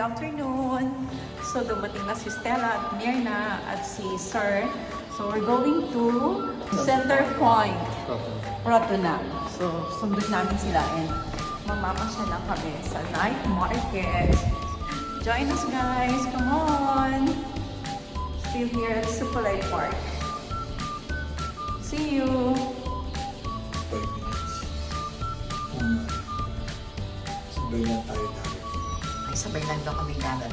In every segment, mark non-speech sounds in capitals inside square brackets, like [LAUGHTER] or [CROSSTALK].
afternoon. So, dumating na si Stella at Mirna at si Sir. So, we're going to Center Point, Rotterdam. So, sundot namin sila and mamamasya lang kami sa night market. Join us guys! Come on! Still here at Supalay Park. See you! Sabay lang daw kami nyo.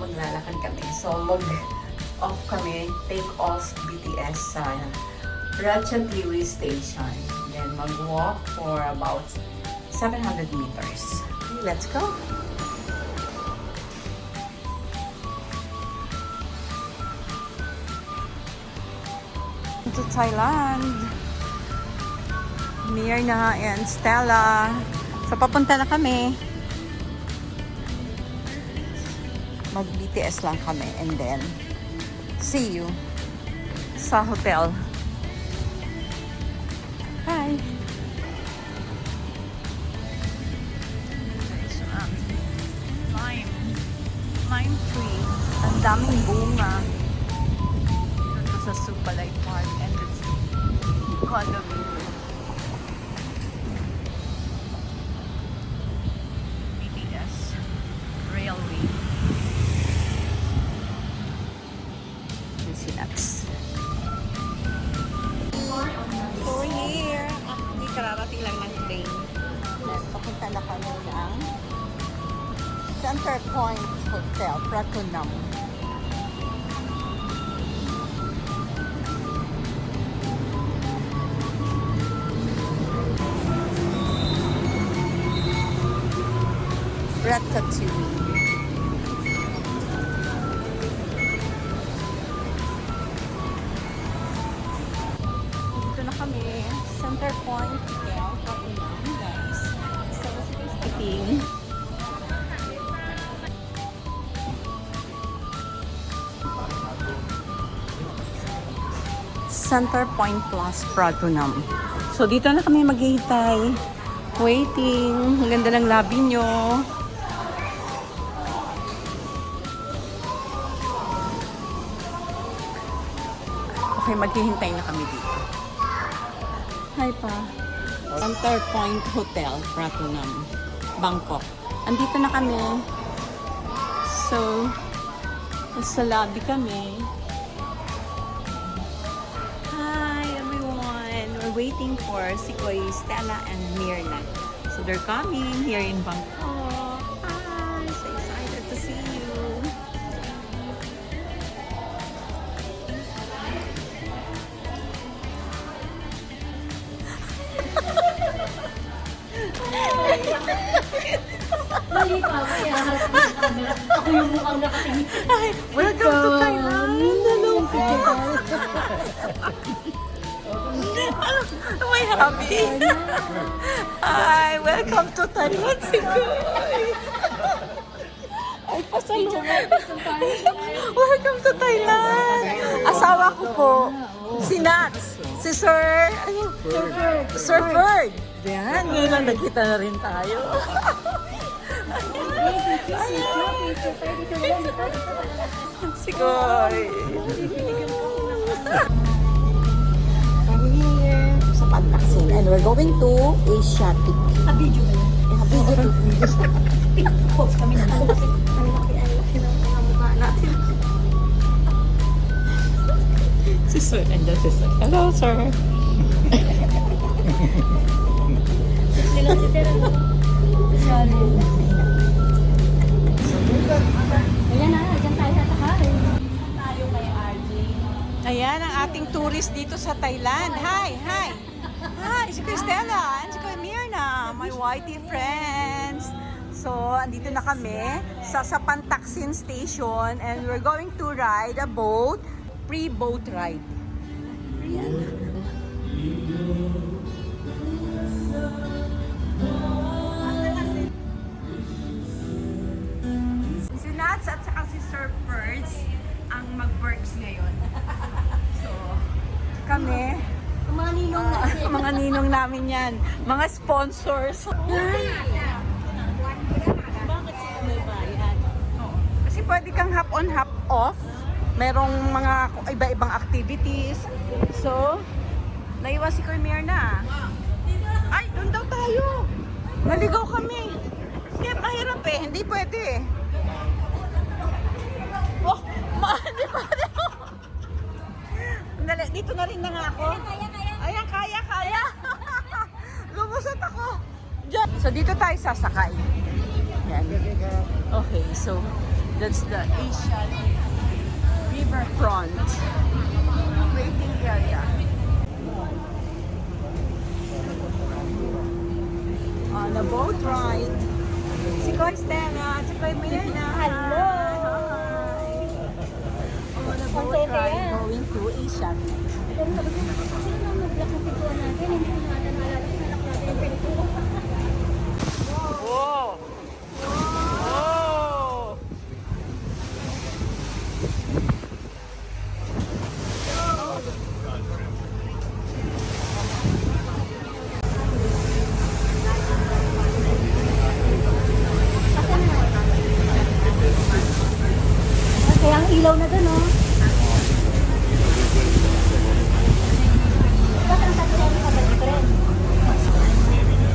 maglalakad kami. So, mag-off kami, take off BTS sa Ratchatliwi Station. Then, mag-walk for about 700 meters. Okay, let's go! To Thailand. Mirna and Stella. So, papunta na kami. mag-BTS lang kami and then see you sa hotel. Guys, yung aming lime. Lime tree. Ang daming bunga. Dito sa Supalay Park and it's condominium. Juicy nuts. So we're here. Hindi kararating lang ng train. Papunta na kami ng Center Point Hotel, Pratunam. Ratatouille. Center Point Plus Pratunam. So, dito na kami maghihintay. Waiting. Ang ganda ng labi nyo. Okay, maghihintay na kami dito. Hi pa. Center Point Hotel, Pratunam, Bangkok. Andito na kami. So, sa lobby kami. Waiting for Sikoy, Stella, and Mirna. So they're coming here in Bangkok. Hi! So excited to see you. Mali pa, kaya harap ko sa camera. Ako yung mukhang nakatingin. Welcome to Thailand! Hello I happy? Hi! Welcome to Thailand, Sikoy! Ay, pasalubong! Welcome to Thailand! Asawa ko po, si Nats, si Sir, ano? Sir Bird. Yan, ngayon lang nagkita na rin tayo. Sikoy! Pantaksin and we're going to Asiatic. Ah, video ba yan? Happy [LAUGHS] Post kami na. Ang laki, ang laki ng mga mukha natin. si Sir, andyan si Sir. Hello, Sir. Sila si Sir. Sorry. Ayan na, dyan tayo tatakarin. Tayo kay RJ. Ayan ang ating tourist dito sa Thailand. Hi, hi. Hi, si Cristela and si Mirna, my whitey friends. So, andito na kami sa Sapantaksin Station and we're going to ride a boat, pre-boat ride. Ayan. Mga ninong namin yan, mga sponsors. Bakit sila may bayan? pwede kang hop on, hop off. Merong mga iba-ibang activities. So, naiwan si Kuya Mirna. Ay, doon daw tayo. Naligaw kami. Kaya mahirap eh. Hindi pwede eh. Oh, [LAUGHS] ma, di pwede. Dali, dito na rin na nga ako. Kaya, kaya. [LAUGHS] Lumusot ako. Diyan. So, dito tayo sasakay. Yan. Okay, so, that's the Asian riverfront waiting area. On a boat ride. Si Koy Stella, si Koy Mirna. Hello. Hi. On a boat ride going to Asian. Pero sabi ko, sino nang nag-block ng pintuan natin? Hindi ko natin naalala kung nalak natin yung pintuan. Whoa! Whoa! Kaya ang ilaw na dun, oh. Ba't ang tatlo ng kabalik friend?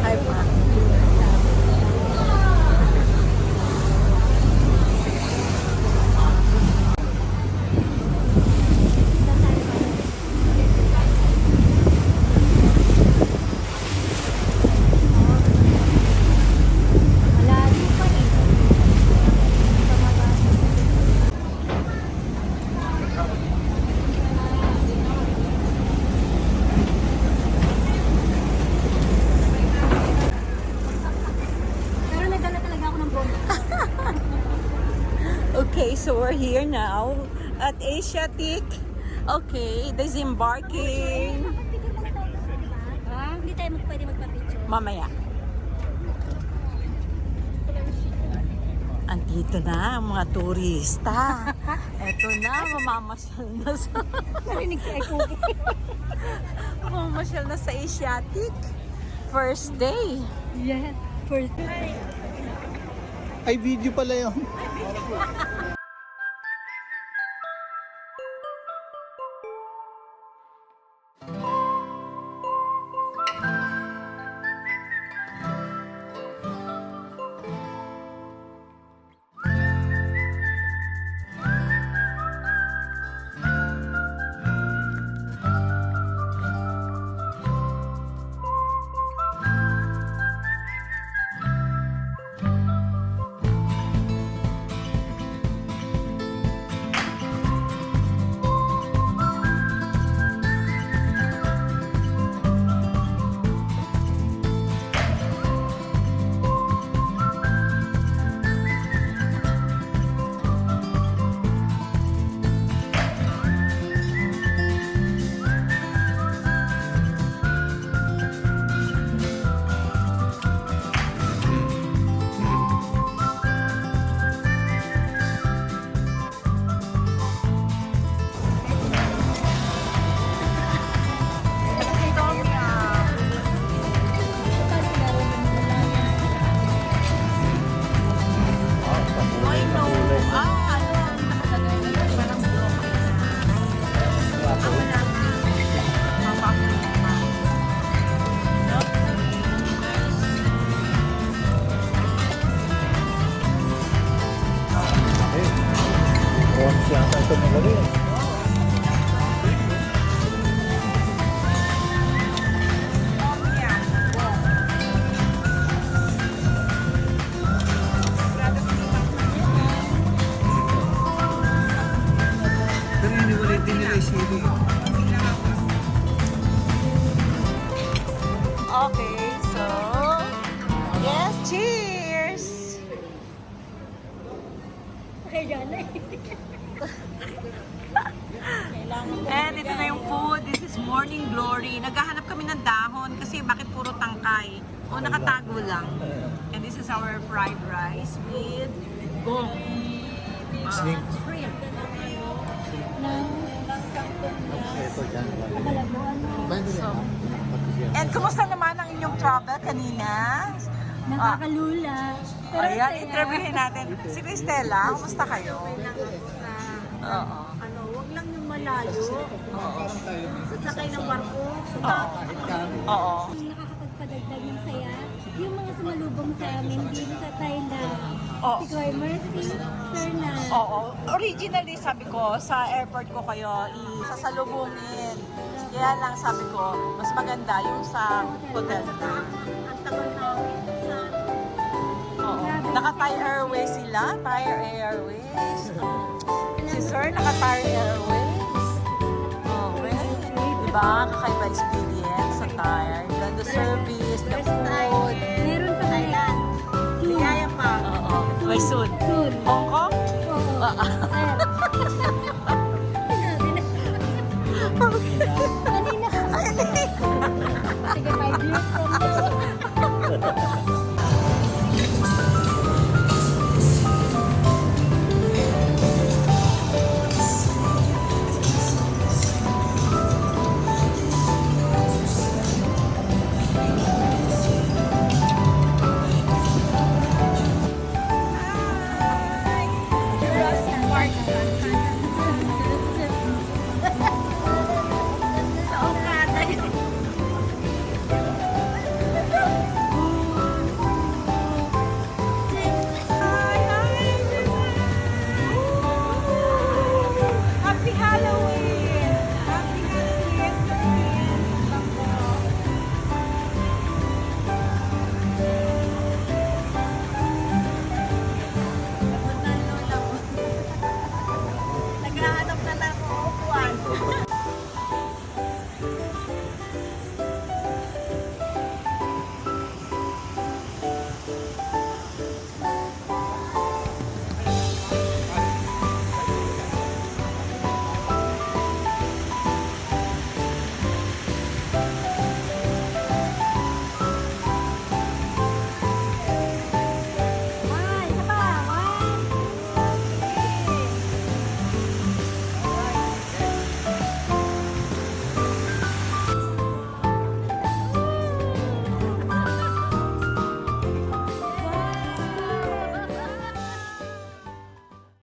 Hi, pa. Malayo pa eh. Pero nagdala talaga ako ng bomba. Okay, so we're here now at Asiatic. Okay, disembarking. Ha? Hindi tayo mag pwede magpa-picture. Mamaya. Andito na ang mga turista. [LAUGHS] Eto na, mamamasyal na sa, Narinig si Aiko. [LAUGHS] mamamasyal na sa Asiatic. First day. yeah. First. Ay, video pala yun. [LAUGHS] Siya ang ito nila rin. Yan. Pero iniwalay din nila yung sili. Okay, [LAUGHS] And ito na yung food. This is morning glory. Naghahanap kami ng dahon kasi bakit puro tangkay? O nakatago lang. And this is our fried rice with gong. Sling. Shrimp. Ng Ito dyan. So, and kumusta naman ang inyong travel kanina? Nakakalula. Pero Ayan, interviewin natin. Si Cristela, kumusta kayo? Oo. ano, wag lang yung malayo. Oo. Sasakay ng barko. Oo. Oo. Nakakapagpadagdag ng saya. Yung mga sumalubong sa amin dito sa Thailand. Oo. Si Kuya Mercy, Sir na. Oo. Originally, sabi ko, sa airport ko kayo isasalubungin. Kaya lang sabi ko, mas maganda yung sa hotel. Ang tagal Oo. Naka-Thai Airways sila. Thai Airways. Si Sir, naka-Thai Airways. Okay. Diba? Kakaiba experience sa Thai. The service, the food. Meron pa Thailand. Ligaya pa. Oo. May soon. Soon. Hong Kong? Oo. Ah, ah. Sir. [LAUGHS] Kanina. Sige, five years from now. [LAUGHS]